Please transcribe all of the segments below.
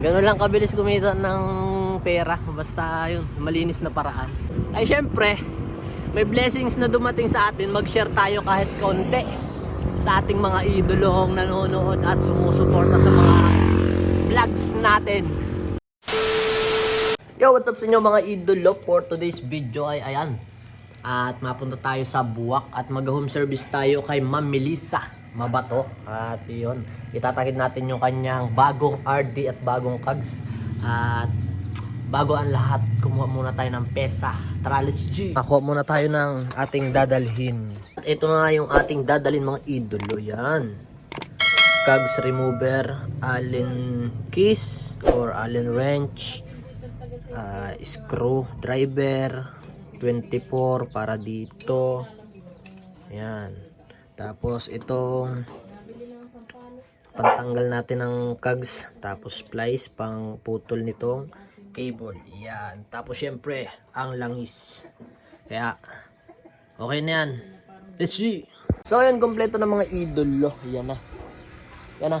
Ganun lang kabilis kumita ng pera. Basta yun, malinis na paraan. Ay syempre, may blessings na dumating sa atin. Mag-share tayo kahit konti sa ating mga idolong nanonood at sumusuporta sa mga vlogs natin. Yo, what's up sa inyo mga idolo? For today's video ay ayan. At mapunta tayo sa Buwak at mag-home service tayo kay Ma'am Melissa Mabato. At yun, itatakid natin yung kanyang bagong RD at bagong Kags. At bago ang lahat, kumuha muna tayo ng pesa. Tara, let's G! Nakuha muna tayo ng ating dadalhin. At ito na yung ating dadalhin mga idolo. Yan. Kags remover, Allen keys or Allen wrench, uh, screw driver, 24 para dito. Ayan. Tapos itong pantanggal natin ng cogs, tapos splice pang putol nitong cable. Yan. Tapos syempre, ang langis. Kaya okay na yan. Let's see. So yun, kompleto na mga idolo. Yan na. Yan na.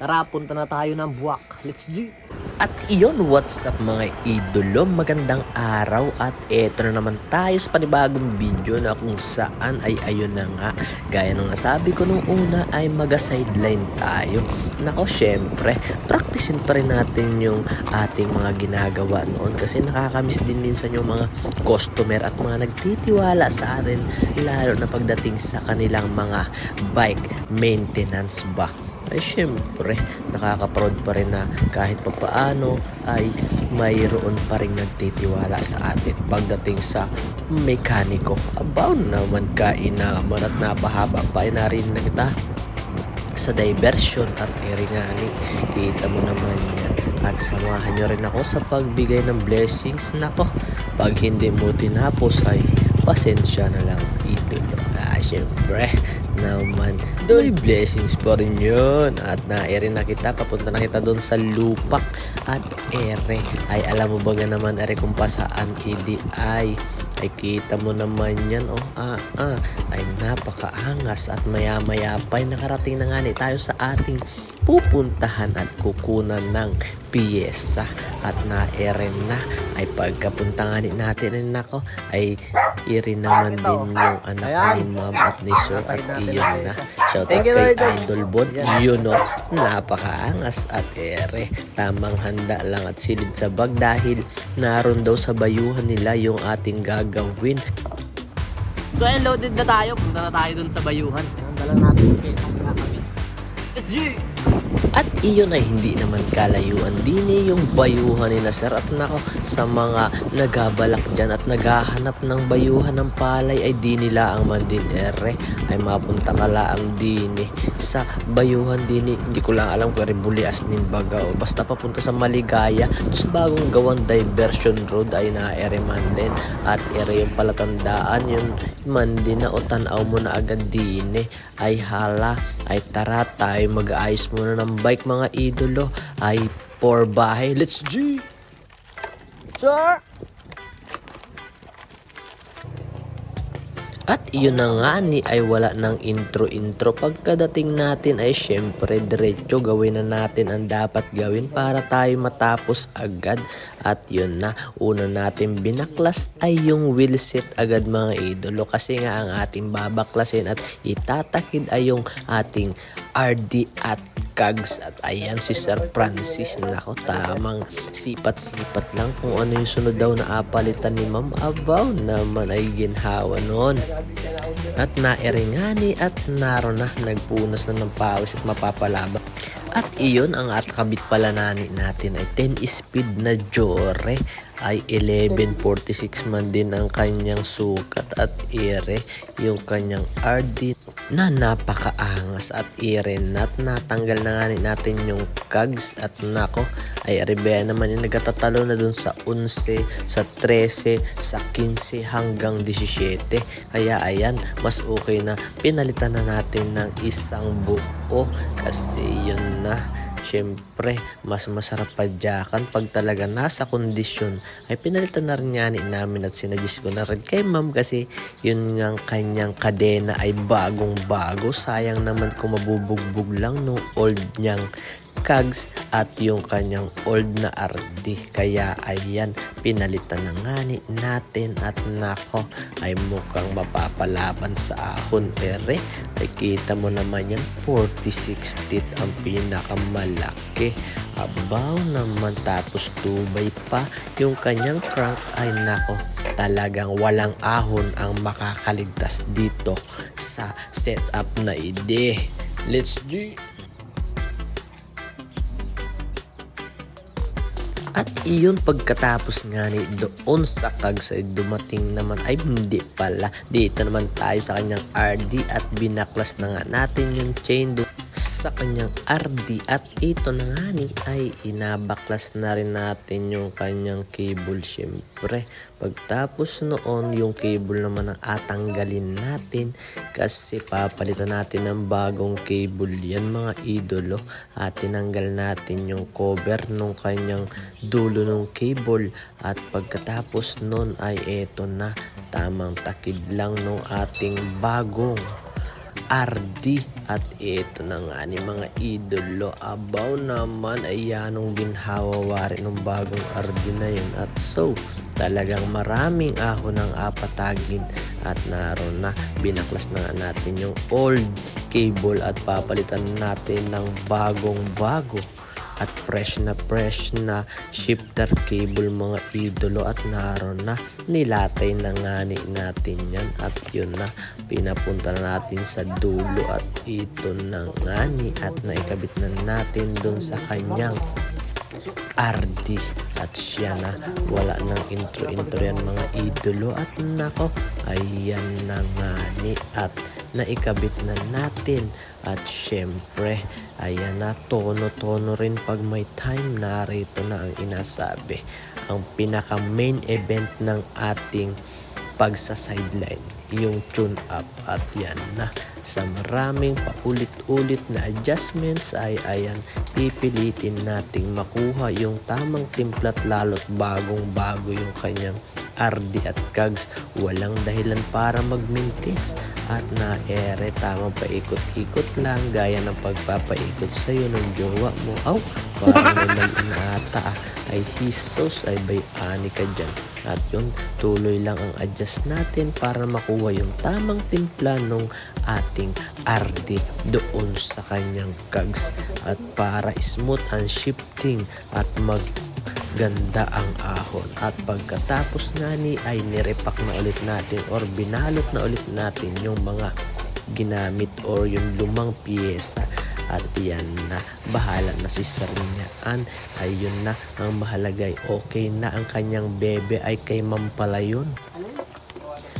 Tara, punta na tayo ng buwak. Let's G. At iyon, what's up mga idolo? Magandang araw at eto na naman tayo sa panibagong video na kung saan ay ayun na nga. Gaya ng nasabi ko nung una ay maga-sideline tayo. Nako, syempre, praktisin pa rin natin yung ating mga ginagawa noon kasi nakakamiss din minsan yung mga customer at mga nagtitiwala sa atin lalo na pagdating sa kanilang mga bike maintenance ba ay syempre nakaka-proud pa rin na kahit papaano ay mayroon pa rin nagtitiwala sa atin pagdating sa mekaniko. Abaw naman kainaman at napahaba pa ay narinig na kita sa diversion at iringani. Kita mo naman yan. At samahan nyo rin ako sa pagbigay ng blessings. Nako, pag hindi mo tinapos ay pasensya na lang idolo. Ah, syempre naman. May blessings pa rin yun. At naere na kita, papunta na kita doon sa lupak. At ere, ay alam mo ba nga naman, ere kung pa saan idi ay ay kita mo naman yan oh ah ah ay napakaangas at maya maya pa ay nakarating na nga ni tayo sa ating pupuntahan at kukunan ng piyesa at na ay pagkapunta nga ni natin ay nako ay iri naman din yung anak ni ma'am at ni sir at iyon na shout out kay. Idol Bod yun no napakaangas at ere tamang handa lang at silid sa bag dahil naroon daw sa bayuhan nila yung ating gagawin So ayun, loaded na tayo. Punta na tayo dun sa bayuhan. Nandala natin yung pesa sa kami. Let's G! At iyon ay hindi naman kalayuan din eh, yung bayuhan ni Sir. At nako sa mga nagabalak dyan at naghahanap ng bayuhan ng palay ay di nila ang mandin ere ay mapunta ka lang din eh, sa bayuhan din eh. hindi ko lang alam kung ribulias nin baga o basta papunta sa Maligaya. Sa bagong gawang diversion road ay na ere man din. At ere yung palatandaan yun man din na o tanaw mo na agad din eh, ay hala ay tara tayo mag-ayos muna ng bike mga idolo ay for bahay let's G Sure! At iyon na nga ni ay wala ng intro-intro. Pagkadating natin ay syempre diretso gawin na natin ang dapat gawin para tayo matapos agad. At yun na, una natin binaklas ay yung wheelset agad mga idolo. Kasi nga ang ating babaklasin at itatakid ay yung ating RD at Kags. At ayan si Sir Francis. Nako tamang sipat-sipat lang kung ano yung sunod daw na apalitan ni Ma'am Abaw naman ay ginhawa noon at naeringani at naro na nagpunas na ng pawis at mapapalaba at iyon ang at kabit pala natin ay 10 speed na Jore ay 11.46 man din ang kanyang sukat at ire yung kanyang RD na napakaangas at iren at natanggal na nga natin yung kags at nako ay Ribea naman yung nagkatatalo na dun sa 11, sa 13, sa 15 hanggang 17 kaya ayan mas okay na pinalitan na natin ng isang buo kasi yun na Siyempre, mas masarap padyakan pag talaga nasa kondisyon ay pinalitan na rin nga namin at sinadjust ko na rin kay ma'am kasi yun nga kanyang kadena ay bagong bago. Sayang naman kung mabubugbog lang nung old niyang Kags at yung kanyang old na RD. Kaya ayan, pinalitan na nga ni natin at nako ay mukhang mapapalaban sa ahon ere. Ay kita mo naman yan, 46 teeth ang pinakamalaki. Abaw naman tapos tubay pa yung kanyang crank ay nako talagang walang ahon ang makakaligtas dito sa setup na ide. Let's do At iyon pagkatapos nga ni doon sa kags ay dumating naman ay hindi pala. Dito naman tayo sa kanyang RD at binaklas na nga natin yung chain doon sa kanyang RD at ito na nga ni ay inabaklas na rin natin yung kanyang cable syempre. Pagtapos noon yung cable naman ang atanggalin natin kasi papalitan natin ng bagong cable yan mga idolo. At tinanggal natin yung cover nung kanyang dulo ng cable. At pagkatapos nun ay eto na tamang takid lang nung ating bagong RD at ito na nga ni mga idolo. Abaw naman. Ay yanong ginhawa rin ng bagong RD na yun. At so talagang maraming ahon ang apatagin. At naroon na binaklas na nga natin yung old cable. At papalitan natin ng bagong bago at fresh na fresh na shifter cable mga idolo. At naroon na nilatay na nga ni natin yan. At yun na pinapunta na natin sa dulo. At ito na nga ni at naikabit na natin dun sa kanyang RD at siya na wala nang intro-intro yan mga idolo. At nako ayan na nga ni at naikabit na natin. At syempre ayan na tono-tono rin pag may time narito na ang inasabi. Ang pinaka main event ng ating pagsa sideline yung tune up at yan na sa maraming paulit-ulit na adjustments ay ayan pipilitin nating makuha yung tamang timplat lalo't bagong bago yung kanyang RD at Kags walang dahilan para magmintis at na-ere. Tamang paikot-ikot lang. Gaya ng pagpapaikot sa'yo ng jowa mo. Aw parang may mali na ata. Ay hisos ay bayani ka dyan? At yun tuloy lang ang adjust natin para makuha yung tamang timpla nung ating RD doon sa kanyang Kags at para smooth ang shifting at mag ganda ang ahon. At pagkatapos nga ni ay nirepak na ulit natin or binalot na ulit natin yung mga ginamit or yung lumang piyesa. At yan na bahala na si Sarnyaan ay yun na ang mahalaga. Ay okay na ang kanyang bebe. Ay kay Mampalayon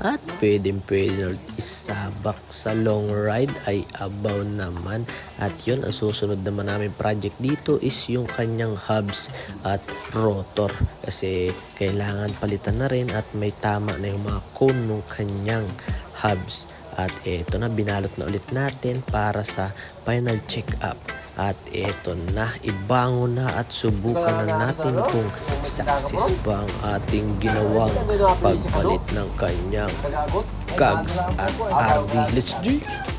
at pwedeng pwede isabak sa long ride ay abaw naman. At yun ang susunod naman namin project dito is yung kanyang hubs at rotor. Kasi kailangan palitan na rin at may tama na yung mga cone ng kanyang hubs. At eto na binalot na ulit natin para sa final check up at eto na, ibango na at subukan na natin kung success ba ang ating ginawang pagpalit ng kanyang Kags at RD. Let's do it!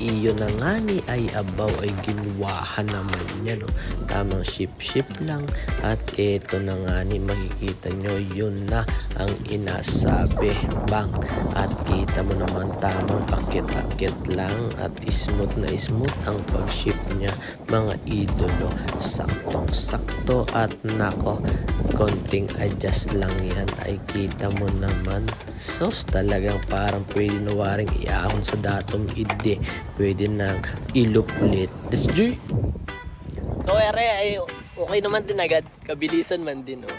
Iyon na nga ni ay abaw ay ginuwahan naman niya no. Tamang ship-ship lang. At eto na nga ni makikita nyo yun na ang inasabi. Bang! At kita mo naman tamang akit-akit lang. At smooth na smooth ang pag-ship niya mga idolo. Saktong sakto at nako konting adjust lang yan. Ay kita mo naman sos talagang parang pwede na waring iahon sa datom. Ide pwede nang ilup ulit this G So, ere, ay okay naman din agad. Kabilisan man din, oh.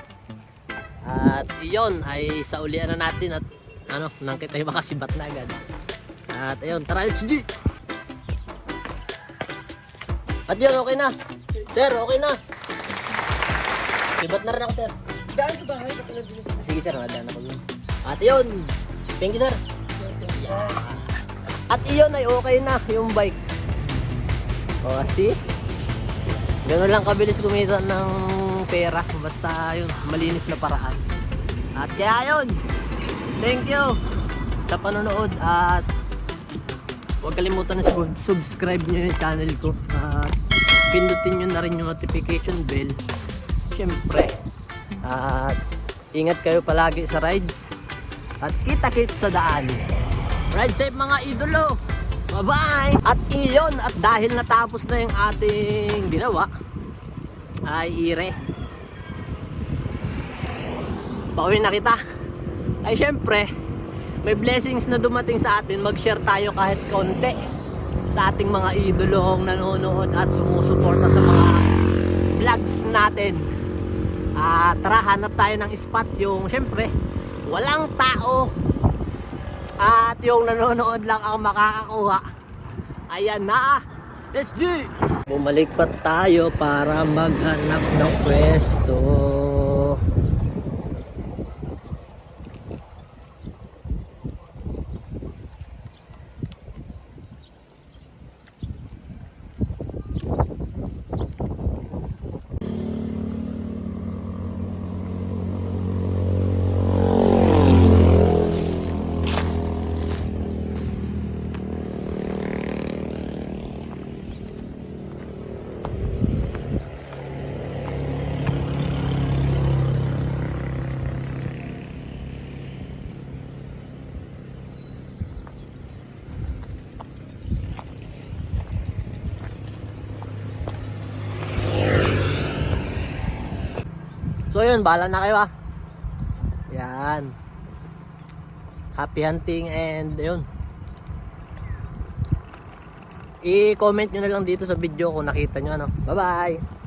At iyon, ay sa ulian na natin at ano, nang kita yung makasibat na agad. At ayun, tara, let's do it. At yun, okay na. Sir, okay na. Sibat na rin ako, sir. Daan sa bahay, Sige, sir, nadaan ako yun. At yun, thank you, sir. At iyon ay okay na yung bike. O, see? Ganun lang kabilis kumita ng pera. Basta yun, malinis na paraan. At kaya yun, thank you sa panonood at huwag kalimutan na sub- subscribe nyo yung channel ko. At pindutin nyo na rin yung notification bell. Siyempre. At ingat kayo palagi sa rides. At kita-kit sa daan. Ride safe mga idolo! Bye-bye! At iyon, at dahil natapos na yung ating ginawa, ay ire. Pauwi na kita. Ay syempre, may blessings na dumating sa atin. Mag-share tayo kahit konti sa ating mga idolong nanonood at sumusuporta sa mga vlogs natin. Ah, tara, hanap tayo ng spot yung syempre, walang tao at yung nanonood lang ang makakakuha. Ayan na. Let's do it! Bumalik pa tayo para maghanap ng pwesto. So yun, bahala na kayo ah. Yan. Happy hunting and yun. I-comment nyo na lang dito sa video kung nakita nyo ano. Bye-bye!